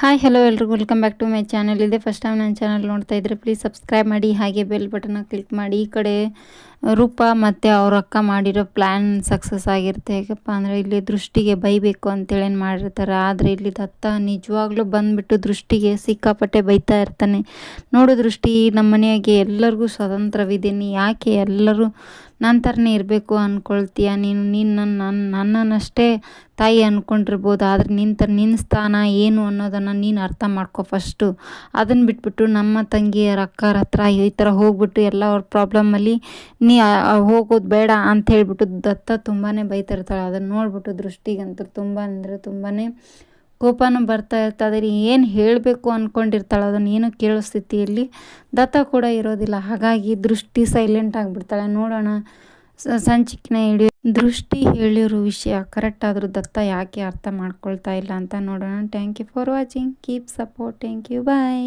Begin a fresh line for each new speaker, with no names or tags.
Hi hello ಎಲ್ರಿಗೂ. Welcome back to my channel ಇದೆ first time ನನ್ನ ಚಾನಲ್ ನೋಡ್ತಾ ಇದ್ರೆ ಪ್ಲೀಸ್ ಸಬ್ಸ್ಕ್ರೈಬ್ ಮಾಡಿ, ಹಾಗೆ ಬೆಲ್ ಬಟನ್ನ ಕ್ಲಿಕ್ ಮಾಡಿ. ಈ ಕಡೆ ರೂಪ ಮತ್ತು ಅವ್ರ ಅಕ್ಕ ಮಾಡಿರೋ ಪ್ಲ್ಯಾನ್ ಸಕ್ಸಸ್ ಆಗಿರುತ್ತೆ. ಹೇಗಪ್ಪ ಅಂದರೆ ಇಲ್ಲಿ ದೃಷ್ಟಿಗೆ ಬೈಬೇಕು ಅಂತೇಳಿ ಏನು ಮಾಡಿರ್ತಾರೆ. ಆದರೆ ಇಲ್ಲಿ ದತ್ತ ನಿಜವಾಗ್ಲೂ ಬಂದುಬಿಟ್ಟು ದೃಷ್ಟಿಗೆ ಸಿಕ್ಕಾಪಟ್ಟೆ ಬೈತಾ ಇರ್ತಾನೆ. ನೋಡು ದೃಷ್ಟಿ ನಮ್ಮ ಮನೆಯಾಗೆ ಎಲ್ಲರಿಗೂ ಸ್ವತಂತ್ರವಿದೆ ನೀ ಯಾಕೆ ಎಲ್ಲರೂ ನನ್ನ ಥರನೇ ಇರಬೇಕು ಅಂದ್ಕೊಳ್ತೀಯ ನೀನು ನೀನು ನನ್ನ ನನ್ನ ನನ್ನನ್ನಷ್ಟೇ ತಾಯಿ ಅಂದ್ಕೊಂಡಿರ್ಬೋದು ಆದರೆ ನಿನ್ನ ಥರ ನಿನ್ನ ಸ್ಥಾನ ಏನು ಅನ್ನೋದನ್ನು ನೀನು ಅರ್ಥ ಮಾಡ್ಕೊ ಫಸ್ಟು ಅದನ್ನು ಬಿಟ್ಬಿಟ್ಟು ನಮ್ಮ ತಂಗಿಯರ ಅಕ್ಕರ ಹತ್ರ ಈ ಥರ ಹೋಗ್ಬಿಟ್ಟು ಎಲ್ಲ ಅವ್ರ ಪ್ರಾಬ್ಲಮಲ್ಲಿ ನೀ ಹೋಗೋದು ಬೇಡ ಅಂತ ಹೇಳ್ಬಿಟ್ಟು ದತ್ತ ತುಂಬಾ ಬೈತಿರ್ತಾಳೆ. ಅದನ್ನು ನೋಡ್ಬಿಟ್ಟು ದೃಷ್ಟಿಗಂತೂ ತುಂಬ ಅಂದರೆ ತುಂಬಾ ಕೋಪನೂ ಬರ್ತಾ ಇರ್ತದೆ ಏನು ಹೇಳಬೇಕು ಅಂದ್ಕೊಂಡಿರ್ತಾಳೆ ಅದನ್ನು ಏನೂ ಕೇಳೋ ಸ್ಥಿತಿಯಲ್ಲಿ ದತ್ತ ಕೂಡ ಇರೋದಿಲ್ಲ. ಹಾಗಾಗಿ ದೃಷ್ಟಿ ಸೈಲೆಂಟ್ ಆಗಿಬಿಡ್ತಾಳೆ. ನೋಡೋಣ. ಸಂಚಿಕ್ನ ಹಿಡಿಯೋ ದೃಷ್ಟಿ ಹೇಳಿರೋ ವಿಷಯ ಕರೆಕ್ಟ್ ಆದರೂ ದತ್ತ ಯಾಕೆ ಅರ್ಥ ಮಾಡ್ಕೊಳ್ತಾ ಇಲ್ಲ ಅಂತ ನೋಡೋಣ. Thank you for watching keep support thank you bye